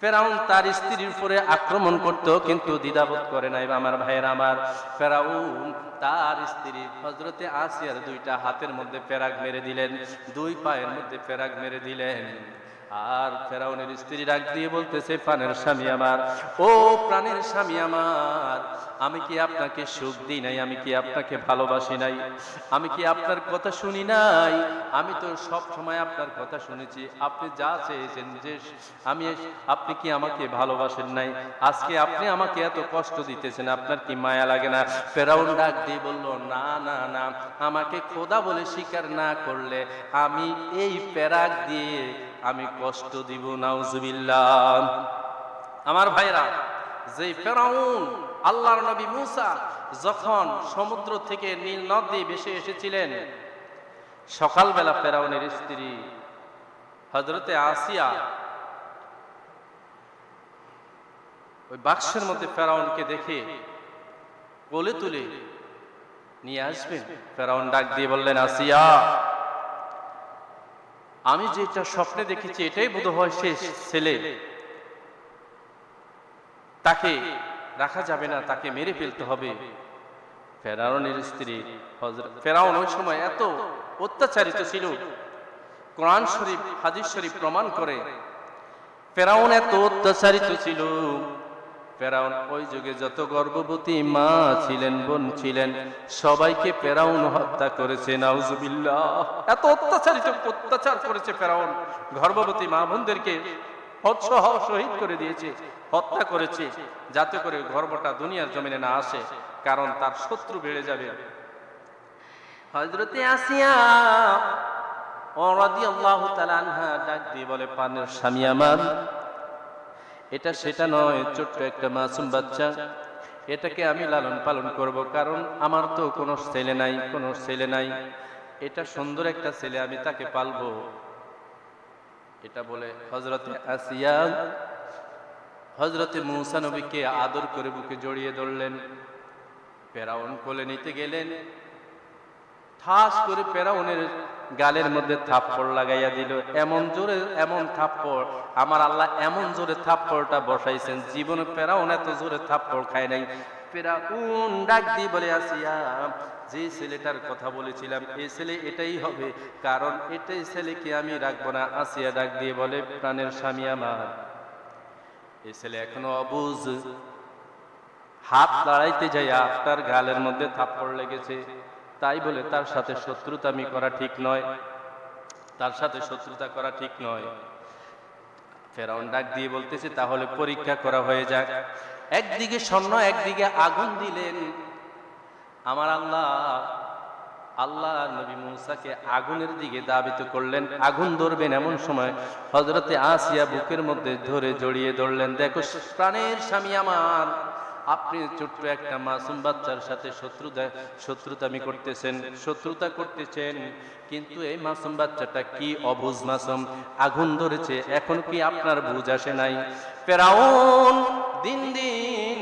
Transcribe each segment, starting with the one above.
ফেরাউন তার স্ত্রীর উপরে আক্রমণ করত, কিন্তু দ্বিধাবোধ করে নাই। আমার ভাইয়ের, আমার ফেরাউন তার স্ত্রী হজরতে আসিয়ার দুইটা হাতের মধ্যে ফেরাক মেরে দিলেন, দুই পায়ের মধ্যে ফেরাক মেরে দিলেন। আর ফেরাউনের স্ত্রী ডাক দিয়ে বলতেছে, প্রাণের স্বামী আমার। ও প্রাণের স্বামী আমার, আমি কি আপনাকে সুখ দিই নাই? আমি কি আপনাকে ভালোবাসি নাই? আমি কি আপনার কথা শুনি নাই? আমি তো সব সময় আপনার কথা শুনেছি। আপনি যা চেয়েছেন, যে আমি, আপনি কি আমাকে ভালোবাসেন নাই? আজকে আপনি আমাকে এত কষ্ট দিতেছেন, আপনার কি মায়া লাগে না? ফেরাউন ডাক দিয়ে বলল, না না না, আমাকে খোদা বলে স্বীকার না করলে আমি এই প্যারাক দিয়ে আমি কষ্ট দিব, নাউজুবিল্লাহ। আমার ভাইরা যে ফেরাউন, আল্লাহর নবী মুসা যখন সমুদ্র থেকে নীল নদ ভেসে এসেছিলেন, সকালবেলা ফেরাউনের স্ত্রী হজরতে আসিয়া ওই বাক্সের মধ্যে ফেরাউনকে দেখে কোলে তুলে নিয়ে আসবেন। ফেরাউন ডাক দিয়ে বললেন, আসিয়া। আমি যেটা স্বপ্নে দেখেছি, এটাই বোধ হয় সে ছেলে। তাকে রাখা যাবে না, তাকে মেরে ফেলতে হবে। ফেরাউনের স্ত্রী, হযরত- ফেরাউন ওই সময় এত অত্যাচারিত ছিল। কোরআন শরীফ, হাদিস শরীফ প্রমাণ করে, ফেরাউন এত অত্যাচারিত ছিল। ফেরাউন, ওই যুগে যত গর্ভবতী মা ছিলেন, বোন ছিলেন, সবাইকে ফেরাউন হত্যা করেছে, নাউজুবিল্লাহ। এত অত্যাচারিত অত্যাচার করেছে ফেরাউন। গর্ভবতী মা বোনদেরকে হৎসহ শহীদ করে দিয়েছে, হত্যা করেছে, যাতে করে গর্ভটা দুনিয়ার জমিনে না আসে, কারণ তার শত্রু বেড়ে যাবে। হজরতে আসিয়া ও রাদিয়াল্লাহু তাআলা আনহা ডাক দিয়ে বলে, পানের স্বামী আমার এটা সেটা নয়, ছোট্ট একটা মাসুম বাচ্চা। এটাকে আমি লালন পালন করব, কারণ আমার তো কোনো ছেলে নাই, কোনো ছেলে নাই। এটা সুন্দর একটা ছেলে, আমি তাকে পালবো। এটা বলে হজরতে আসিয়া হজরতে মৌসা নবীকে আদর করে বুকে জড়িয়ে ধরলেন। পেরাউন কোলে নিতে গেলেন। ঠাস করে ফেরাউনের গালের মধ্যে থাপ্পড় লাগাইয়া দিল। এমন জোরে, এমন থাপ্পড়। আমার আল্লাহ এমন জোরে থাপ্পড়টা বসাইছেন। জীবনে ফেরাউন এত জোরে থাপ্পড় খায় নাই। ফেরাউন ডাক দিয়ে বলে, আসিয়া, যে ছেলেটার কথা বলেছিলাম, এই ছেলে এটাই হবে। কারণ এটাই ছেলেকে আমি রাখব না। আসিয়া ডাক দিয়ে বলে, প্রাণের স্বামী আমার, এই ছেলে এখনও অবুজ। হাত লড়াইতে যাই, আপনার গালের মধ্যে থাপ্পড় লেগেছে। তাই বলে তার সাথে শত্রুতামি করা ঠিক নয়। তার সাথে শত্রুতা করা ঠিক নয়। ফেরাউন ডাক দিয়ে বলতেছে, তাহলে পরীক্ষা করা হয়ে যাক। একদিকে স্বর্ণ, একদিকে আগুন দিলেন। আমার আল্লাহ আল্লাহ নবী মুসাকে আগুনের দিকে দাবিত করলেন। আগুন ধরবেন এমন সময় হজরতে আসিয়া বুকের মধ্যে ধরে জড়িয়ে ধরলেন। দেখো, প্রাণের স্বামী আমার। আপনি ছোট্ট একটা মাসুম বাচ্চার সাথে শত্রুতা শত্রুতামি করতেছেন, শত্রুতা করতেছেন, কিন্তু এই মাসুম বাচ্চাটা কি অবুজ মাসুম, আগুন ধরেছে, এখন কি আপনার বুঝ আসে নাই? ফেরাউন দিন দিন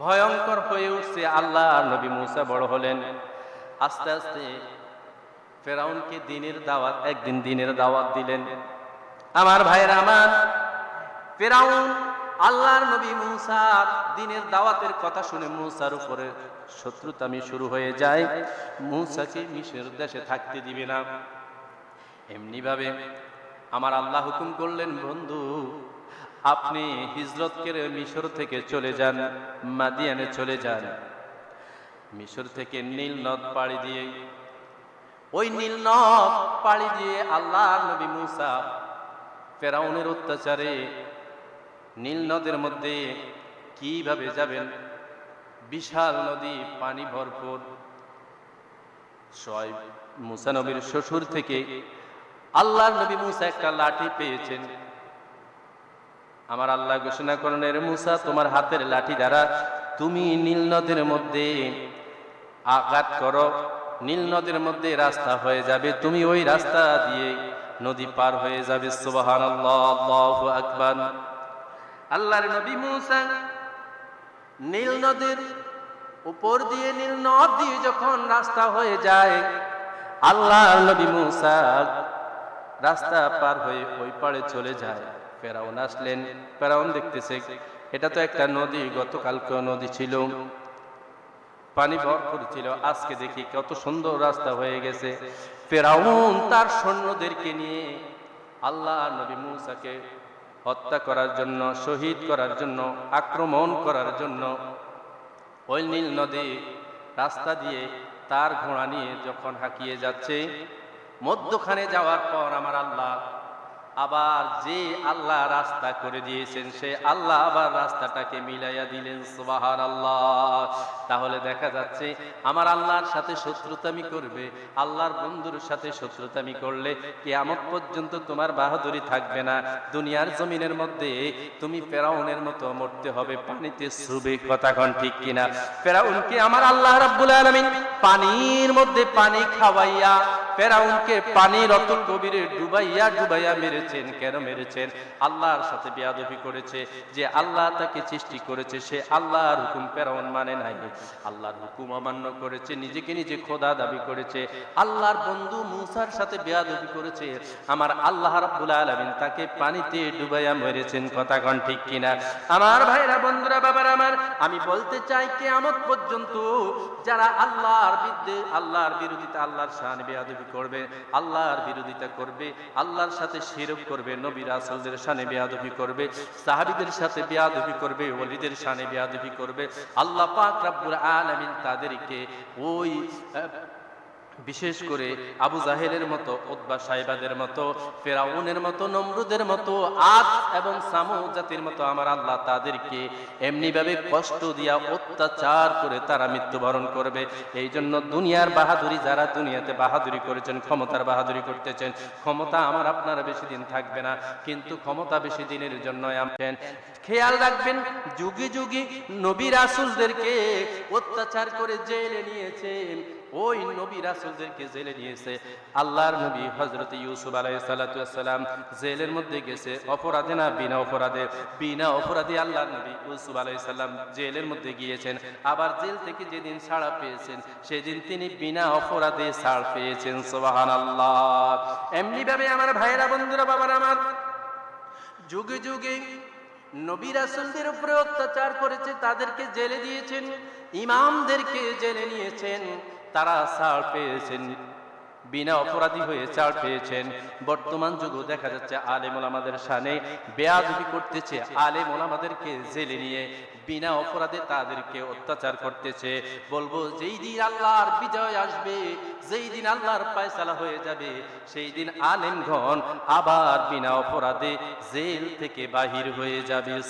ভয়ঙ্কর হয়ে উঠছে, আল্লাহ নবী মুসা বড় হলেন। আস্তে আস্তে ফেরাউনকে দিনের দাওয়াত, একদিন দিনের দাওয়াত দিলেন। আমার ভাইয়ের, আমার ফেরাউন আল্লাহর নবী মুসার দিনের দাওয়াতের কথা শুনে মুসার উপরে শত্রুতামি শুরু হয়ে যায়। মুসাকে মিশর দেশে থাকতে দিবে না। এমনি ভাবে আমার আল্লাহ হুকুম করলেন, বন্ধু, আপনি হিজরত করে মিশর থেকে চলে যান, মাদিয়ানে চলে যান। মিশর থেকে নীল নদ পাড়ি দিয়ে, ওই নীল নদ পাড়ি দিয়ে আল্লাহ নবী মুসা ফেরাউনের অত্যাচারে নীল নদের মধ্যে কীভাবে যাবেন? বিশাল নদী, পানি ভরপুর। শোয়েব মুসা নবীর শ্বশুর থেকে আল্লাহর নবী মুসা একটা লাঠি পেয়েছেন। আমার আল্লাহ ঘোষণা এর মুসা, তোমার হাতের লাঠি দ্বারা তুমি নীল নদের মধ্যে আঘাত করো। নীল নদের মধ্যে রাস্তা হয়ে যাবে। তুমি ওই রাস্তা দিয়ে নদী পার হয়ে যাবে। আল্লাহ আকবার। আল্লাহর নবী মুসা নীল নদীর উপর দিয়ে নীল নদ দিয়ে যখন রাস্তা হয়ে যায়, আল্লাহর নবী মুসা রাস্তা পার হয়ে ওই পাড়ে চলে যায়। ফেরাউন আসলেন। ফেরাউন দেখতেছে, এটা তো একটা নদী গতকালকে নদী ছিল। পানি ভরপুর ছিল। আজকে দেখি কত সুন্দর রাস্তা হয়ে গেছে। ফেরাউন তার সৈন্যদেরকে নিয়ে আল্লাহ নবী মুসাকে হত্যা করার জন্য, শহীদ করার জন্য, আক্রমণ করার জন্য ওই নীল নদী রাস্তা দিয়ে তার ঘোড়া নিয়ে যখন হাঁকিয়ে যাচ্ছে, মধ্যখানে যাওয়ার পর আমার আল্লাহ আবার যে আল্লাহ রাস্তা করে দিয়েছেন, সে আল্লাহ আবার রাস্তাটাকে মিলাইয়া দিলেন সুবাহার আল্লাহ তাহলে দেখা যাচ্ছে, আমার আল্লাহর সাথে শত্রুতামি করবে, আল্লাহর বন্ধুর সাথে শত্রুতামি করলে কেয়ামত পর্যন্ত তোমার বাহাদুরি থাকবে না। দুনিয়ার জমিনের মধ্যে তুমি ফেরাউনের মতো মরতে হবে, পানিতে সুবে কথাখন ঠিক কিনা? ফেরাউনকে আমার আল্লাহ রাব্বুল আলামিন পানির মধ্যে পানি খাওয়াইয়া ফেরাউনকে পানির অতুল গভীরে ডুবাইয়া ডুবাইয়া মেরেছেন। কেন মেরেছেন? আল্লাহর সাথে বেয়াদবি করেছে, যে আল্লাহ তাকে সৃষ্টি করেছে, সে আল্লাহর হুকুম ফেরাউন মানে নাই। আল্লাহর হুকুম অমান্য করেছে, নিজেকে নিজে খোদা দাবি করেছে। আল্লাহর বন্ধু মুসার সাথে বেয়াদবি করেছে। আমার আল্লাহ রাব্বুল আলামিন তাকে পানিতে ডুবাইয়া মেরেছেন, কথা কন ঠিক কিনা? আমার ভাইরা, বন্ধুরা, বাবার আমার, আমি বলতে চাই, কেয়ামত পর্যন্ত যারা আল্লাহর বিরুদ্ধে, আল্লাহর বিরোধিতা, আল্লাহর শান বেয়াদবি করবে, আল্লাহর বিরোধিতা করবে, আল্লাহর সাথে শিরক করবে, নবী আসলদের সানে বেয়াদবি করবে, সাহাবিদের সাথে বেয়াদবি করবে, ওলিদের সানে বেয়াদবি করবে, আল্লাহ পাক রাব্বুর আলামিন তাদেরকে ওই বিশেষ করে আবু জাহেলের মতো উদ্বা সাহেবাদের মতো ফেরাউনের মতো নমরুদের মতো আদ এবং সামু জাতির মতো আমার আল্লাহ তাদেরকে এমনিভাবে কষ্ট দিয়া অত্যাচার করে তারা মৃত্যুবরণ করবে। এই জন্য দুনিয়ার বাহাদুরি যারা দুনিয়াতে বাহাদুরি করেছেন ক্ষমতার বাহাদুরি করতেছেন। ক্ষমতা আমার আপনারা বেশি দিন থাকবে না কিন্তু ক্ষমতা বেশি দিনের জন্য আছেন খেয়াল রাখবেন যুগে যুগে নবী রাসুলদেরকে অত্যাচার করে জেলে নিয়েছেন ওই নবী রাসুলদেরকে জেলে নিয়েছে। আল্লাহর নবী হজরত ইউসুফ আলাইসালাম জেলের মধ্যে গেছে, অপরাধে না বিনা অপরাধে? বিনা অপরাধে আল্লাহর নবী ইউসুফ আলাইসাল্লাম জেলের মধ্যে গিয়েছেন। আবার জেল থেকে যেদিন ছাড়া পেয়েছেন, সেদিন তিনি বিনা অপরাধে ছাড় পেয়েছেন। সোবাহান আল্লাহ এমনি ভাবে আমার ভাইয়েরা, বন্ধুরা, বাবার, আমার যুগে যুগে নবী রাসুলদের উপরে অত্যাচার করেছে তাদেরকে জেলে দিয়েছেন ইমামদেরকে জেলে নিয়েছেন তারা ছাড় পেয়েছেন। বিনা অপরাধী হয়ে ছাড় পেয়েছেন বর্তমান যুগও দেখা যাচ্ছে আলেম ওলামাদের সানে বেয়াদবি করতেছে আলেম ওলামাদেরকে জেলে নিয়ে বিনা অপরাধে তাদেরকে অত্যাচার করতেছে। বলব, যেই দিন আল্লাহর বিজয় আসবে, যেই দিন আল্লাহর পায়সালা হয়ে যাবে, সেই দিন আলেমগণ আবার বিনা অপরাধে জেল থেকে বাহির হয়ে যাবে।